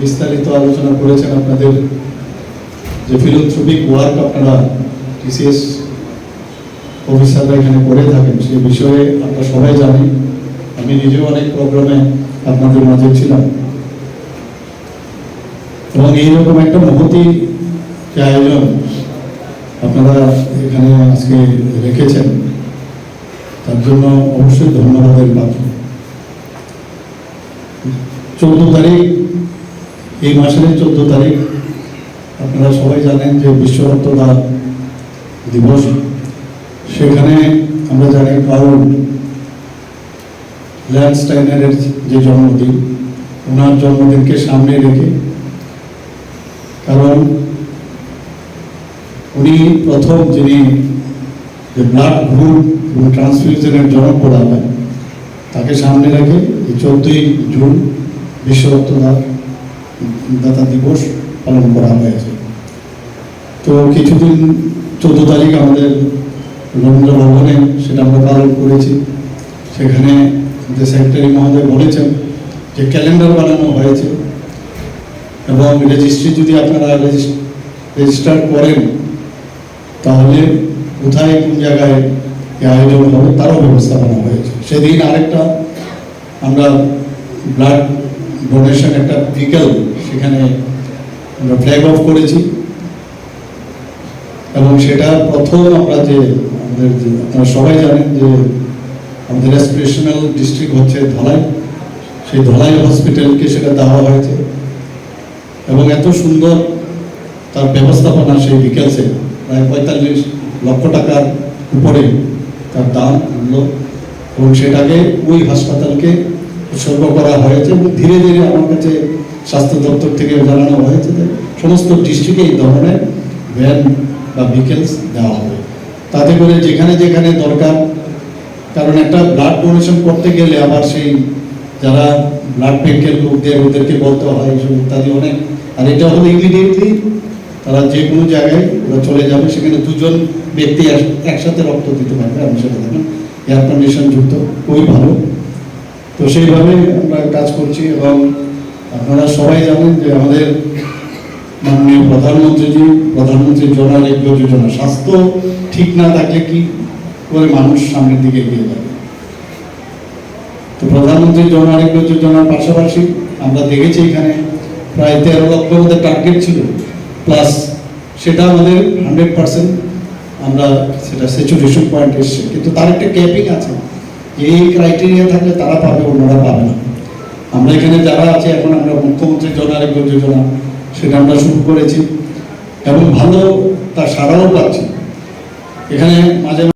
বিস্তারিত আলোচনা করেছেন আপনাদের যে ফিলোথ্রপিক ওয়ার্ক আপনারা টিসিএস অফিসাররা এখানে করে থাকেন, সে বিষয়ে আমরা সবাই জানি। আমি নিজেও অনেক প্রোগ্রামে আপনাদের মাঝে ছিলাম। এবং এইরকম একটা মহতি আয়োজন আপনারা এখানে আজকে রেখেছেন, তার জন্য অবশ্যই ধন্যবাদের পাত্র। চোদ্দ তারিখ এই মাসের চোদ্দ তারিখ, আপনারা সবাই জানেন যে বিশ্ব রক্তদান দিবস। সেখানে আমরা জানি কাউল ল্যান্ডস্টাইনারের যে জন্মদিন, ওনার জন্মদিনকে সামনে রেখে, কারণ উনি প্রথম যিনি যে ব্লাড গ্রুপ এবং ট্রান্সফিউশনের জনক বলা হয়, তাকে সামনে রেখে এই চোদ্দই জুন বিশ্ব রক্তদান দাতা দিবস পালন করা হয়েছে। তো কিছুদিন চোদ্দ তারিখ আমাদের রবীন্দ্র ভবনে সেটা আমরা পালন করেছি। সেখানে যে সেক্রেটারি মহোদয় বলেছেন যে ক্যালেন্ডার বানানো হয়েছে এবং রেজিস্ট্রি যদি আপনারা রেজিস্টার করেন, তাহলে কোথায় কোন জায়গায় আয়োজন হবে তারও ব্যবস্থা করা হয়েছে। সেদিন আরেকটা আমরা ব্লাড ডোনেশন একটা বিকেল সেখানে আমরা ফ্ল্যাগ অফ করেছি। এবং সেটা প্রথম আমরা যে আমাদের যে, আপনারা সবাই জানেন যে আমাদের অ্যাসপিরেশনাল ডিস্ট্রিক্ট হচ্ছে ধলাই। সেই ধলাই হসপিটালকে সেটা দেওয়া হয়েছে। এবং এত সুন্দর তার ব্যবস্থাপনা সেই বিকেলসে প্রায় পঁয়তাল্লিশ লক্ষ টাকার উপরে তার দাম মূল্য। এবং সেটাকে ওই হাসপাতালকে উৎসর্গ করা হয়েছে এবং ধীরে ধীরে আমার কাছে স্বাস্থ্য দপ্তর থেকে জানানো হয়েছে যে সমস্ত ডিস্ট্রিক্টে এই ধরনের ভ্যান বা ভিকেলস দেওয়া হবে। তাতে করে যেখানে যেখানে দরকার, কারণ একটা ব্লাড ডোনেশন করতে গেলে আবার সেই যারা ব্লাড ব্যাংকের লোকদের, ওদেরকে বলতে হয় এইসব ইত্যাদি অনেক, আর এটা হলো ইমিডিয়েটলি তারা যে কোনো জায়গায় ওরা চলে যাবে, সেখানে দুজন ব্যক্তি একসাথে রক্ত দিতে পারবে। আমি সেটা দেখেন এয়ার কন্ডিশন যুক্ত, খুবই ভালো। সেইভাবে আমরা কাজ করছি এবং আপনারা সবাই জানেন যে আমাদের মাননীয় প্রধানমন্ত্রীজি, প্রধানমন্ত্রী জন আরোগ্য যোজনা, স্বাস্থ্য ঠিক না থাকলে কি করে মানুষ সামনের দিকে এগিয়ে যাবে তো প্রধানমন্ত্রী জন আরোগ্য যোজনার পাশাপাশি আমরা দেখেছি এখানে প্রায় তেরো লক্ষ মধ্যে টার্গেট ছিল প্লাস সেটা আমাদের হান্ড্রেড পার্সেন্ট আমরা সেটা স্যাচুরেশন পয়েন্ট এসছে। কিন্তু তার একটা ক্যাপিং আছে। এই ক্রাইটেরিয়া থাকলে তারা পাবে অন্যরা পাবে না। আমরা এখানে যারা আছে, এখন আমরা মুখ্যমন্ত্রী জন আরোগ্য যোজনা, সেটা আমরা শুরু করেছি। এবং ভালো তার সারাও পাচ্ছি। এখানে মাঝে